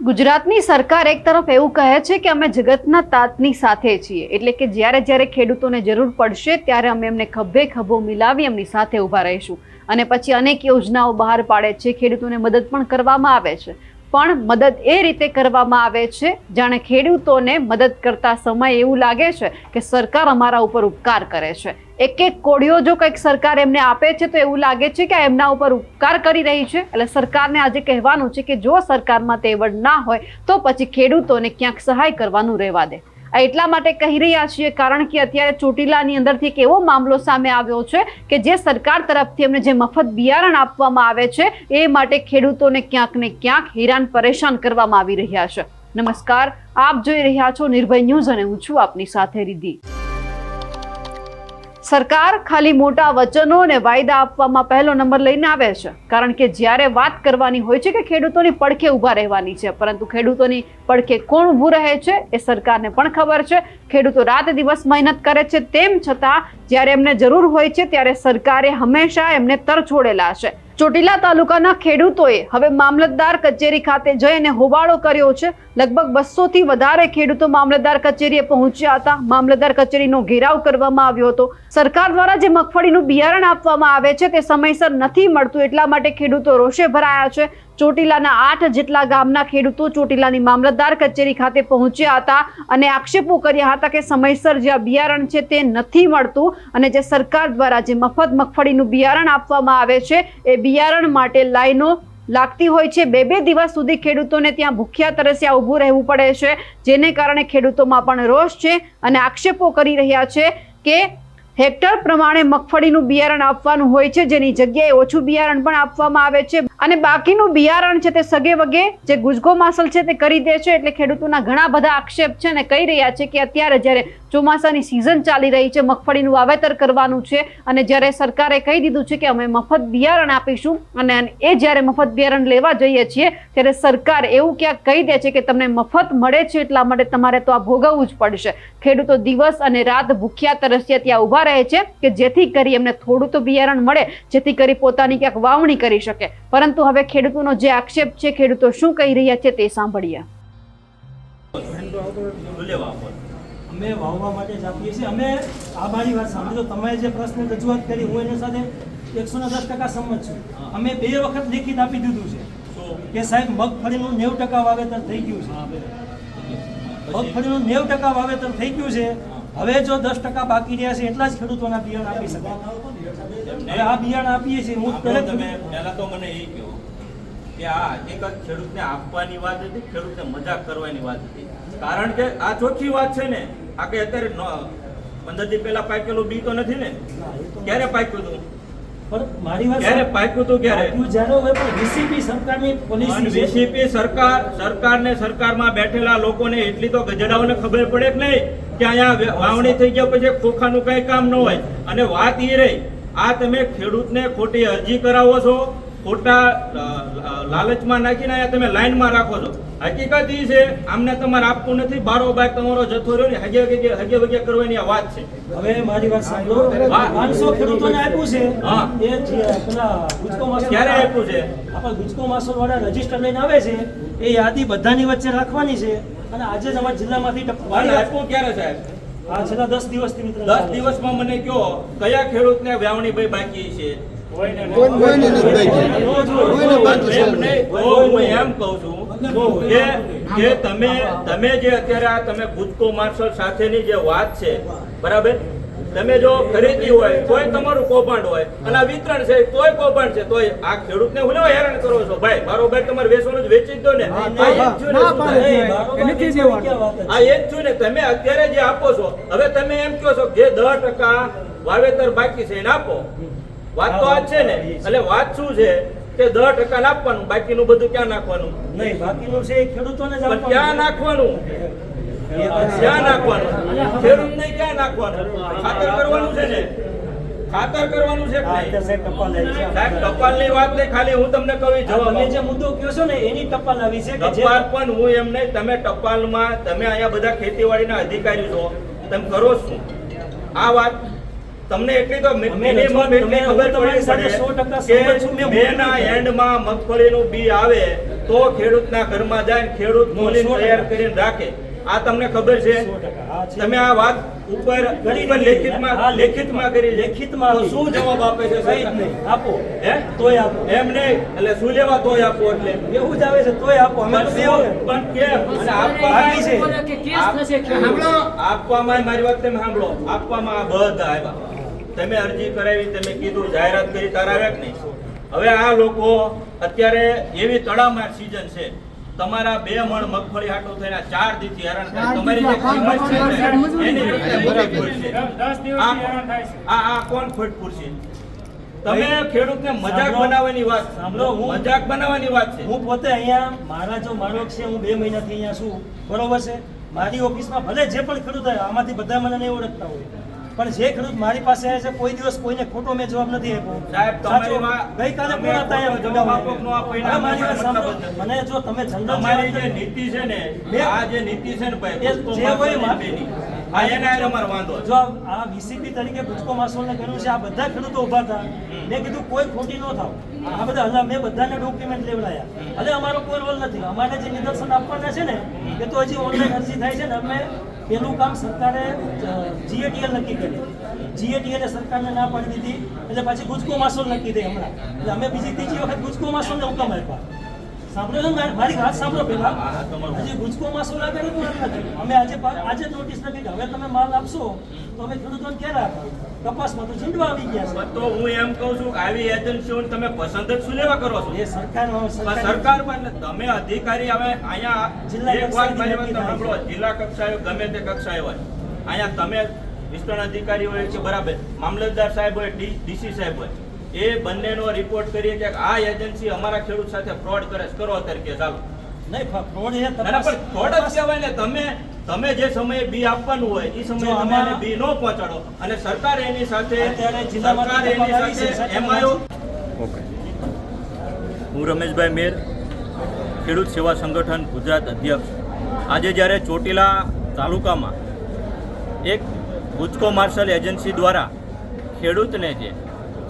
ગુજરાતની સરકાર એક તરફ એવું કહે છે કે અમે જગતના તાતની સાથે છીએ. એટલે કે જ્યારે જ્યારે ખેડૂતોને જરૂર પડશે ત્યારે અમે એમને ખભે ખભો મિલાવી એમની સાથે ઊભા રહીશું. અને પછી અનેક યોજનાઓ બહાર પાડે છે, ખેડૂતોને મદદ પણ કરવામાં આવે છે. પણ મદદ એ રીતે કરવામાં આવે છે, જાણે ખેડૂતોને મદદ કરતા સમય એવું લાગે છે કે સરકાર અમારા ઉપર ઉપકાર કરે છે. એક એક કોડિયો જો કંઈક સરકાર એમને આપે છે તો એવું લાગે છે કે એમના ઉપર ઉપકાર કરી રહી છે? એટલે સરકારને આજે કહેવાનું છે કે જો સરકારમાં તેવડ ના હોય, તો પછી ખેડૂતોને ક્યાંક સહાય કરવાનું રહેવા દે. એટલા માટે કહી રહ્યા છીએ, કારણ કે અત્યારે ચોટીલાની અંદરથી એક એવો મામલો સામે આવ્યો છે કે જે સરકાર તરફથી એમને જે મફત બિયારણ આપવામાં આવે છે, એ માટે ખેડૂતોને ક્યાંક ને ક્યાંક હેરાન પરેશાન કરવામાં આવી રહ્યા છે. નમસ્કાર, આપ જોઈ રહ્યા છો નિર્ભય ન્યૂઝ અને હું છું આપની સાથે રીધી સરકાર ખાલી મોટા વચનો અને વાયદા આપવામાં પહેલો નંબર લઈને આવે છે. કારણ કે જ્યારે વાત કરવાની હોય છે કે ખેડૂતોની પડખે ઊભા રહેવાની છે, પરંતુ ખેડૂતોની પડખે કોણ ઊભું રહે છે એ સરકારને પણ ખબર છે. ખેડૂતો રાત દિવસ મહેનત કરે છે, તેમ છતાં જ્યારે એમને જરૂર હોય છે ત્યારે સરકારે હંમેશા એમને તર છોડેલા છે. ચોટીલા તાલુકાના ખેડૂતોએ હવે મામલતદાર કચેરી ખાતે જઈને હોબાળો કર્યો છે. લગભગ બસો થી વધારે ખેડૂતો મામલતદાર કચેરીએ પહોંચ્યા હતા. મામલતદાર કચેરીનો ઘેરાવ કરવામાં આવ્યો હતો. સરકાર દ્વારા જે મગફળીનું બિયારણ આપવામાં આવે છે તે સમયસર નથી મળતું. એટલા માટે ખેડૂતો રોષે ભરાયા છે. ચોટીલાના આઠ જેટલા ગામના ખેડૂતો ચોટીલાની મામલતદાર કચેરી ખાતે પહોંચ્યા હતા અને આક્ષેપો કર્યા હતા કે સમયસર જે બિયારણ છે તે નથી મળતું અને જે સરકાર દ્વારા જે મફત મગફળીનું બિયારણ આપવામાં આવે છે, એ બિયારણ માટે લાઈનો લાગતી હોય છે. બે બે દિવસ સુધી ખેડૂતોને ત્યાં ભૂખ્યા તરસ્યા ઊભું રહેવું પડે છે, જેને કારણે ખેડૂતોમાં પણ રોષ છે અને આક્ષેપો કરી રહ્યા છે કે હેક્ટર પ્રમાણે મગફળીનું બિયારણ આપવાનું હોય છે, જેની જગ્યાએ ઓછું બિયારણ પણ આપવામાં આવે છે. અને બાકીનું બિયારણ છે તે સગે વગે જે ગુજગો માસલ છે તે કરી દે છે, એટલે ખેડૂતોના ઘણા બધા આક્ષેપ છે અને કહી રહ્યા છે કે અત્યારે જ્યારે ચોમાસાની સિઝન ચાલી રહી છે, મગફળીનું વાવેતર કરવાનું છે અને જ્યારે સરકારે કહી દીધું છે કે અમે મફત બિયારણ આપીશું અને એ જ્યારે મફત બિયારણ લેવા જઈએ છીએ, ત્યારે સરકાર એવું ક્યાંક કહી દે છે કે તમને મફત મળે છે એટલા માટે તમારે તો આ ભોગવવું જ પડશે. ખેડૂતો દિવસ અને રાત ભૂખ્યા તરસ્યા ત્યાં ઊભા રહે છે કે જેથી કરી એમને થોડું તો બિયારણ મળે, જેથી કરી પોતાની ક્યાંક વાવણી કરી શકે. પરંતુ હવે ખેડૂતોનો જે આક્ષેપ છે, ખેડૂતો શું કહી રહ્યા છે તે સાંભળીએ. અમે વાવવા માટે જ આપીએ છીએ. અમે આ મારી વાત સાંભળો તમે જે પ્રશ્ન રજૂઆત કરી હું એની સાથે એકસો ને દસ ટકા સંમત છું. અમે બે વખત લેખિત આપી દીધું છે કે સાહેબ મગફળીનું નેવું ટકા વાવેતર થઈ ગયું છે. મગફળીનું નેવું ટકા વાવેતર થઈ ગયું છે. હવે જો દસ ટકા બાકી રહ્યા છે એટલા જ ખેડૂતોના બિયારણ આપી શકાય. હવે આ બિયારણ આપીએ છીએ હું તમે પહેલા તો મને એ કહો કે આ હકીકત ખેડૂતને આપવાની વાત હતી ખેડૂતને મજાક કરવાની વાત હતી. કારણ કે આ ચોખ્ખી વાત છે ને આ કે અત્યારે ન- પંદર દી પહેલા પાકેલું બી તો નથી ને? ક્યારે પાક્યું હતું મારી વાત ક્યારે પાક્યું હતું ક્યારે? આપ્યું જ્યારે પણ VCP સરકારની પોલિસી છે. સરકાર સરકારને સરકારમાં બેઠેલા લોકોને એટલી તો ગજડાઓને ખબર પડે કે નહીં કે અહીંયા વાવણી થઈ ગયા પછી ખોખાનું કઈ કામ ન હોય. અને વાત એ રહી આ તમે ખેડૂતને ખોટી અરજી કરાવો છો ખોટા લાલચમાં લાલચમાં નાખીને અહીંયા તમે લાઈનમાં રાખો છો. હકીકત એ છે આમને તમારે આપવું નથી બારોબાર તમારો જથ્થો રહ્યો ને હગે હગે હગે વગે કરવાની આ વાત છે. હવે મારી વાત સાંભળો. હા. પાંચસો ખેડૂતોને આપ્યું છે. હા. એ પેલા ગુજકો માસ ક્યારે આપ્યું છે? આપણા ગુજકો માસો વાળા રજિસ્ટર લઈને આવે છે એ યાદી બધાની વચ્ચે રાખવાની છે. અને આજે જ અમારા જિલ્લામાંથી આપ્યું ક્યારે સાહેબ? આ છેલ્લા દસ દિવસથી મિત્ર. દસ દિવસમાં મને કહો કયા ખેડૂતને વાવણી ભાઈ બાકી છે? કોઈને નથી બાકી. કોઈને બાકી છે નહીં, તો હું એમ કહું છું કે જે તમે તમે જે અત્યારે આ તમે ગુજકો માર્શલ સાથેની જે વાત છે બરાબર? તમે જો ખરીદી હોય તોય તમારું કૌભાંડ હોય અને આ વિતરણ છે તોય કૌભાંડ છે તોય આ ખેડૂતને હું હેરાન કરો છો? ભાઈ બારોબાર તમારે વેચવાનું જ વેચી દો ને. આ એ જ છું ને જ જ તમે અત્યારે જે આપો છો હવે તમે એમ કહો છો કે દસ ટકા વાવેતર બાકી છે એને આપો. વાત તો આ છે ને. એટલે વાત શું છે? કે દસ ટકા આપવાનું બાકીનું બધું ક્યાં નાખવાનું? નહીં બાકીનું છે ખેડૂતોને ક્યાં નાખવાનું? ક્યાં નાખવાનું? ખેડૂતને ક્યાં નાખવાનું? ખાતર કરવાનું છે ને? ખાતર કરવાનું છે કે હા, નહીં? તે સાહેબ ટપાલ આવી છે. સાહેબ ટપાલની વાત નહીં ખાલી હું તમને કહું જવાબ તમે જે મુદ્દો કહો છો ને એની ટપાલ આવી છે કે ટપાલ પણ હું એમ નહીં તમે ટપાલમાં તમે અહીંયા બધા ખેતીવાડીના અધિકારી છો તમે કરો શું આ વાત તમને એટલી તો ખબર 100% પડે સહમત છું. મેં મેના એન્ડમાં મગફળીનું બી આવે તો ખેડૂતના ઘરમાં જાય ખેડૂત નો, મોલીને 100% તૈયાર કરીને રાખે. આ તમને ખબર છે? 100%. તમે આ વાત ઉપર કરી ઉપર લેખિતમાં લેખિતમાં. કરી લેખિતમાં શું જવાબ આપે છે નહીં. આપો. હે? તોય આપો. એમ નહીં. એટલે શું લેવા તોય આપો એટલે? એવું જ આવે છે. તોય આપો. અમે પણ કે અને બાકી છે. આપવામાં આપવામાં મારી વાત તમે સાંભળો. આપવામાં બધા આવ્યા. તમે અરજી કરાવી તમે કીધું જાહેરાત કરી તારાવે કે નહીં. હવે આ લોકો અત્યારે એવી તડામાર સિઝન છે. તમારા બે મણ મગફળી હાટું થઈને ચાર દીથી હેરાન થાય. તમારી જે કિંમત છે ને, એની રીતે. આ આ કોણ ખોટ છે? તમે ખેડૂતને મજાક બનાવવાની વાત સાંભળો, હું- મજાક બનાવવાની વાત છે. હું પોતે અહીંયા મારા જો મારો છે હું બે મહિનાથી અહીંયા છું. બરોબર છે? મારી ઓફિસમાં ભલે જે પણ ખેડૂત આવે આમાંથી બધા મને નહીં ઓળખતા હોય. પણ જે ખેડૂત મારી પાસે આવે છે કોઈ દિવસ કોઈને ખોટો મેં જવાબ નથી આપ્યો. સાહેબ, ગઈકાલે કોણ હતા મારી સાંભળો. મને જો તમે જનરલ જે નીતિ છે ને આ જે નીતિ છે ને ભાઈ જે હોય જો આ વીસીપી તરીકે ગુજકો માસોલને કર્યું છે આ બધા ખેડૂતો ઊભા હતા મેં કીધું કોઈ ખોટી ન થાવ. આ બધા હલા મેં બધાને ડોક્યુમેન્ટ લેવડાયા. હવે અમારો કોઈ રોલ નથી. અમારે જે નિદર્શન આપવાના છે ને એ તો હજી ઓનલાઈન અરજી થાય છે ને અમે પેલું કામ સરકારે જીએટીએલ નક્કી કર્યું. જીએટીએલે સરકારને ના પાડી દીધી એટલે પાછી ગુજકો માસોલ નક્કી થઈ હમણાં. એટલે અમે બીજી ત્રીજી વખત ગુજકો માસોલને હુકમ આપ્યા. સાંભળો મારી- વાત સાંભળો પેલા. હજી નથી અમે આજે આજે નોટિસ નથી હવે તમે માલ આપશો તો અમે ખેડૂતોને ક્યારે આપીએ કપાસમાં તો ઝીંડવા આવી ગયા છે. તો હું એમ કહું છું કે આવી એજન્સીઓને તમે પસંદ જ શું લેવા કરો છો? એ સરકાર સરકારમાં એટલે તમે અધિકારી હવે અહીંયા જિલ્લા છે. જિલ્લા કક્ષાએ ગમે તે કક્ષાએ હોય. અહીંયા તમે વિસ્તરણ અધિકારી હોય કે બરાબર મામલતદાર સાહેબ હોય ડીસી સાહેબ હોય. એ બંનેનો રિપોર્ટ કરીએ કે આ એજન્સી અમારા ખેડૂત સાથે ફ્રોડ કરે છે. કરો અત્યારે કે ચાલો. નહીં ફ્રોડ એ પણ ફ્રોડ જ કહેવાય ને તમે તમે જે સમયે બી આપવાનું હોય એ સમયે અમારે તમે બી ન પહોંચાડો. અને સરકાર એની સાથે સરકાર એની સાથે એમઆઈઓ ઓકે. હું રમેશભાઈ મેર ખેડૂત સેવા સંગઠન ગુજરાત અધ્યક્ષ. આજે જ્યારે ચોટીલા તાલુકામાં એક ગુજકો માર્શલ એજન્સી દ્વારા ખેડૂતને જે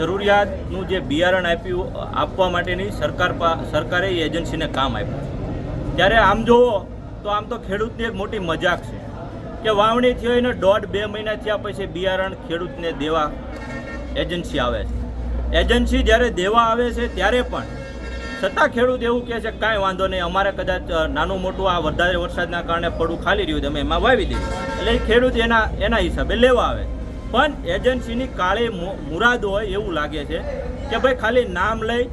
જરૂરિયાતનું જે બિયારણ આપ્યું, આપવા માટેની સરકાર સરકારે એ એજન્સીને કામ આપ્યું. ત્યારે આમ જુઓ તો આમ તો ખેડૂતની એક મોટી મજાક છે. કે વાવણી થઈ દોઢ બે મહિના થયા પછી બિયારણ ખેડૂતને દેવા એજન્સી આવે છે. એજન્સી જ્યારે દેવા આવે છે ત્યારે પણ છતાં ખેડૂત એવું કહે છે કાંઈ વાંધો નહીં, અમારે કદાચ નાનું મોટું આ વધારે વરસાદના કારણે પડું ખાલી રહ્યું અમે એમાં વાવી દઈએ. એટલે ખેડૂત એના એના હિસાબે લેવા આવે. પણ એજન્સીની કાળી મુરાદ હોય એવું લાગે છે કે ભાઈ ખાલી નામ લઈ,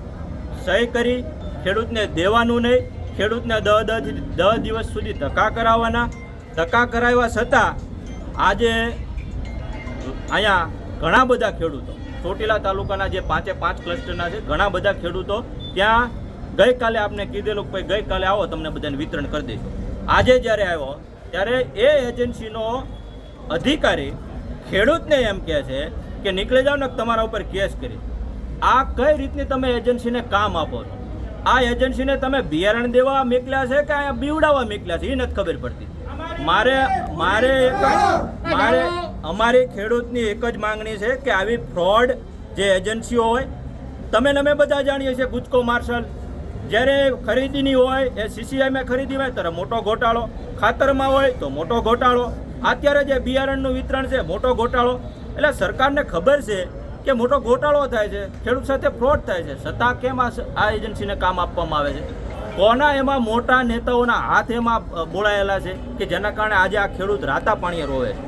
સહી કરી, ખેડૂતને દેવાનું નહીં, ખેડૂતને દહ દહ દહ દિવસ સુધી ધક્કા કરાવવાના. ધક્કા કરાવ્યા છતાં આજે અહીંયા ઘણા બધા ખેડૂતો, ચોટીલા તાલુકાના જે પાંચે પાંચ ક્લસ્ટરના છે, ઘણા બધા ખેડૂતો ત્યાં ગઈકાલે આપને કીધેલું કે ભાઈ ગઈકાલે આવો, તમને બધાને વિતરણ કરી દઈશું. આજે જ્યારે આવ્યો, ત્યારે એ એજન્સીનો અધિકારી ખેડૂતને એમ કહે છે કે નીકળી જાઓ ને તમારા ઉપર કેસ કરી. આ કઈ રીતની તમે એજન્સીને કામ આપો છો? આ એજન્સીને તમે બિયારણ દેવા મોકલ્યા છે કે અહીંયા બીવડાવવા મોકલ્યા છે? એ નથી ખબર પડતી. મારે મારે મારે અમારી ખેડૂતની એક જ માંગણી છે કે આવી ફ્રોડ જે એજન્સીઓ હોય, તમે અમે બધા જાણીએ છીએ ગુજકો માર્શલ. જ્યારે ખરીદીની હોય, એ સીસીઆઈમાં ખરીદી હોય, ત્યારે મોટો ઘોટાળો ખાતરમાં હોય તો મોટો ઘોટાળો અત્યારે જે બિયારણનું વિતરણ છે, મોટો ઘોટાળો એટલે સરકારને ખબર છે કે મોટો ઘોટાળો થાય છે, ખેડૂત સાથે ફ્રોડ થાય છે. છતાં કેમ આ એજન્સીને કામ આપવામાં આવે છે? કોના એમાં મોટા નેતાઓના હાથ એમાં બોળાયેલા છે કે જેના કારણે આજે આ ખેડૂત રાતા પાણીએ રોવે છે?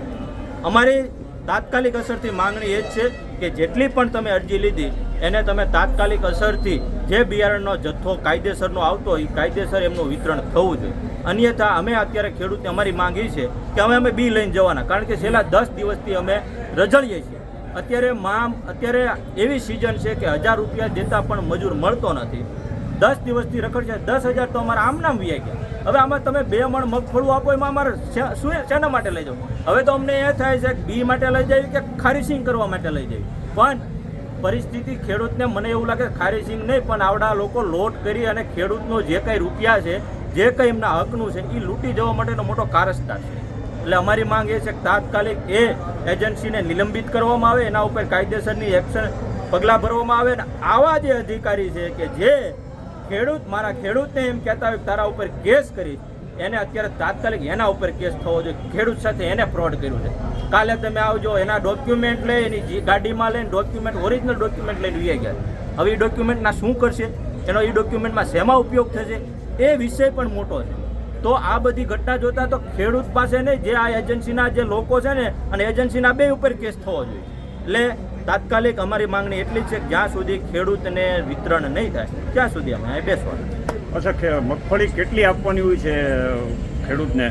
અમારી તાત્કાલિક અસરથી માંગણી એ જ છે કે જેટલી પણ તમે અરજી લીધી, એને તમે તાત્કાલિક અસરથી જે બિયારણનો જથ્થો કાયદેસરનો આવતો એ કાયદેસર એમનું વિતરણ થવું જોઈએ. અન્યથા અમે અત્યારે ખેડૂતને અમારી માંગ છે કે અમે અમે બી લઈને જવાના, કારણ કે છેલ્લા દસ દિવસથી અમે રજળીએ છીએ. અત્યારે મામ, અત્યારે એવી સિઝન છે કે હજાર રૂપિયા દેતા પણ મજૂર મળતો નથી. દસ દિવસથી રખડ છે દસ હજાર તો અમારા આમ નામ વ્યાઈ ગયા. હવે આમાં તમે બે મણ મગફળું આપો, એમાં અમારે શા- શેના માટે લઈ જાઓ? હવે તો અમને એ થાય છે કે બી માટે લઈ જાય કે ખારીસિંગ કરવા માટે લઈ જાય પણ પરિસ્થિતિ ખેડૂતને મને એવું લાગે ખારીસિંગ નહીં, પણ આવડા લોકો લોટ કરી અને ખેડૂતનો જે કંઈ રૂપિયા છે, જે કંઈ એમના હકનું છે એ લૂંટી જવા માટેનો મોટો કારસ્તાર છે. એટલે અમારી માંગ એ છે કે તાત્કાલિક એ એજન્સીને નિલંબિત કરવામાં આવે, એના ઉપર કાયદેસરની એક્શન પગલાં ભરવામાં આવે. અને આવા જે અધિકારી છે કે જે ખેડૂત, મારા ખેડૂતને એમ કહેતા હોય તારા ઉપર કેસ કરી. એને અત્યારે તાત્કાલિક એના ઉપર કેસ થવો જોઈએ. ખેડૂત સાથે એને ફ્રોડ કર્યું છે. કાલે તમે આવજો, એના ડોક્યુમેન્ટ લઈ, એની ગાડીમાં લઈને ડોક્યુમેન્ટ ઓરિજિનલ ડોક્યુમેન્ટ લઈને વી ગયા. હવે એ ડોક્યુમેન્ટના શું કરશે? એનો એ ડોક્યુમેન્ટમાં શેમાં ઉપયોગ થશે? એ વિષય પણ મોટો છે. તો આ બધી ઘટના જોતા તો ખેડૂત પાસે નહીં જે આ એજન્સીના જે લોકો છે ને, અને એજન્સીના બે ઉપર કેસ થવો જોઈએ. એટલે તાત્કાલિક અમારી માંગણી એટલી છે કે જ્યાં સુધી ખેડૂતને વિતરણ નહીં થાય ત્યાં સુધી અમે અહીં બેસવાનું. અચ્છા ખે- મગફળી કેટલી આપવાની હોય છે ખેડૂતને?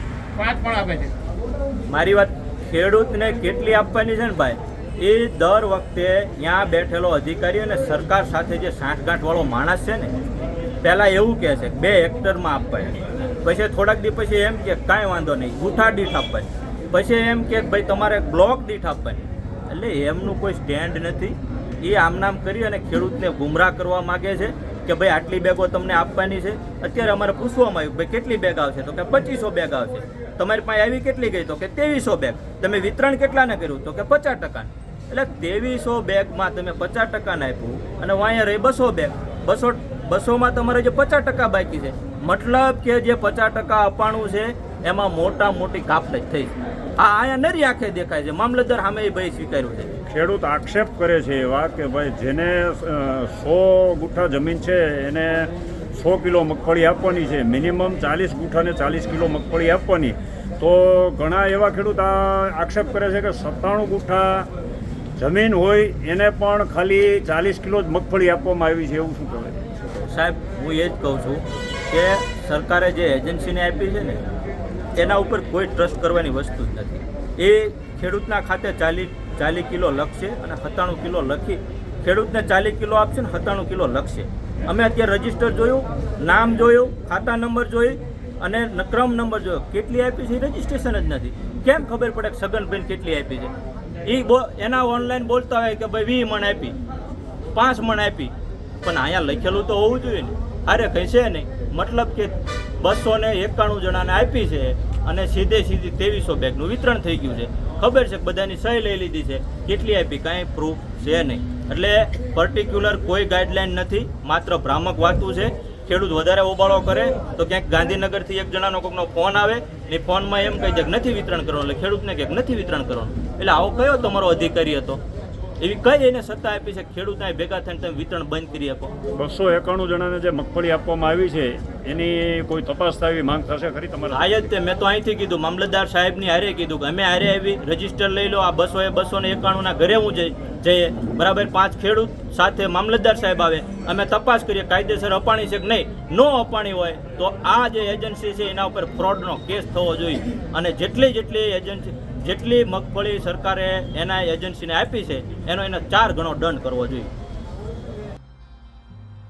મારી વાત ખેડૂતને કેટલી આપવાની છે ને ભાઈ? એ દર વખતે ત્યાં બેઠેલો અધિકારી અને સરકાર સાથે જે સાંઠગાંઠવાળો માણસ છે ને પહેલાં એવું કહે છે કે બે હેક્ટરમાં આપવાની પછી થોડાક દી પછી એમ કે કાંઈ વાંધો નહીં ગુઠા દીઠ આપવાની પછી એમ કે ભાઈ તમારે બ્લોક દીઠ આપવાની એટલે એમનું કોઈ સ્ટેન્ડ નથી. એ આમ નામ કરી અને ખેડૂતને ગુમરાહ કરવા માગે છે કે ભાઈ આટલી બેગો તમને આપવાની છે. અત્યારે અમારે પૂછવામાં આવ્યું ભાઈ કેટલી બેગ આવશે? તો કે પચીસો બેગ આવશે. તમારી પાસે આવી કેટલી ગઈ? તો કે ત્રેવીસો બેગ. તમે વિતરણ કેટલાને કર્યું? તો કે પચાસ ટકા એટલે ત્રેવીસો બેગમાં તમે પચાસ ટકાને આપ્યું અને વાંયા રહી બસો બેગ. બસો બસોમાં તમારે જે પચાસ ટકા બાકી છે. મતલબ કે જે પચાસ ટકા અપાણું છે, એમાં મોટા મોટી કાપડ થઈ છે. આ અહીંયા નરી આંખે દેખાય છે. મામલતદાર સામે એ ભાઈ સ્વીકાર્યું છે. ખેડૂત આક્ષેપ કરે છે એવા કે ભાઈ જેને સો ગુઠા જમીન છે એને સો કિલો મગફળી આપવાની છે મિનિમમ ચાલીસ ગુઠાને ચાલીસ કિલો મગફળી આપવાની. તો ઘણા એવા ખેડૂત આ આક્ષેપ કરે છે કે સત્તાણું ગુઠા જમીન હોય એને પણ ખાલી ચાલીસ કિલો જ મગફળી આપવામાં આવી છે એવું શું કહેવાય? સાહેબ હું એ જ કહું છું કે સરકારે જે એજન્સીને આપી છે ને એના ઉપર કોઈ ટ્રસ્ટ કરવાની વસ્તુ જ નથી. એ ખેડૂતના ખાતે ચાલી ચાલી કિલો લખશે અને સત્તાણું કિલો લખી ખેડૂતને ચાલી કિલો આપશે ને સત્તાણું કિલો લખશે. અમે અત્યારે રજિસ્ટર જોયું, નામ જોયું, ખાતા નંબર જોઈ અને ક્રમ નંબર જોયો. કેટલી આપી છે રજીસ્ટ્રેશન જ નથી. કેમ ખબર પડે કે સગનબેન કેટલી આપી છે? એ બો, એના ઓનલાઈન બોલતા હોય કે ભાઈ વી મણ આપી, પાંચ મણ આપી. પણ અહીંયા લખેલું તો હોવું જોઈએ ને. અરે છે નહીં. મતલબ કે બસો ને એકાણું જણાને આપી છે અને સીધે સીધી ત્રેવીસો બેગનું વિતરણ થઈ ગયું છે. ખબર છે બધાની સહી લઈ લીધી છે. કેટલી આપી? કાંઈ પ્રૂફ છે નહીં. એટલે પર્ટિક્યુલર કોઈ ગાઈડલાઈન નથી, માત્ર ભ્રામક વાતું છે. ખેડૂત વધારે ઓબાળો કરે તો ક્યાંક ગાંધીનગરથી એક જણાનો કોઈકનો ફોન આવે એ ફોનમાં એમ કહી દે કે નથી વિતરણ કરવાનું. એટલે ખેડૂતને કે નથી વિતરણ કરવાનું. એટલે આવો કયો તમારો અધિકારી હતો? એવી કઈ એને સત્તા આપી છે ખેડૂતને ભેગા થઈને તમે વિતરણ બંધ કરી આપો બસો એકાણું જણાને જે મગફળી આપવામાં આવી છે એની કોઈ તપાસ થવી માંગ થશે ખરી તમારે? હા જ તે. મેં તો અહીંથી કીધું, મામલતદાર સાહેબની હારે કીધું કે અમે હારે આવી રજિસ્ટર લઈ લો, આ બસો એ બસો ને એકાણુંના ઘરે હું જઈ જઈએ. બરાબર, પાંચ ખેડૂત સાથે મામલતદાર સાહેબ આવે. અમે તપાસ કરીએ, કાયદેસર અપાણી છે કે નહીં? નો અપાણી હોય, તો આ જે એજન્સી છે, એના ઉપર ફ્રોડનો કેસ થવો જોઈએ. અને જેટલી જેટલી એજન્સી જેટલી મગફળી સરકારે એના એજન્સીને આપી છે, એનો એને ચાર ગણો દંડ કરવો જોઈએ.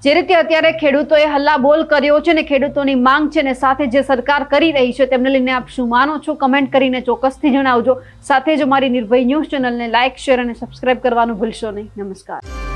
જે રીતે અત્યારે ખેડૂતોએ હલ્લાબોલ કર્યો છે ને ખેડૂતોની માંગ છે ને સાથે જે સરકાર કરી રહી છે, તેમને લઈને આપ શું માનો છો? કમેન્ટ કરીને ચોક્કસથી જણાવજો. સાથે જ અમારી નિર્ભય ન્યૂઝ ચેનલને લાઇક, શેર અને સબસ્ક્રાઇબ કરવાનું ભૂલશો નહીં. નમસ્કાર.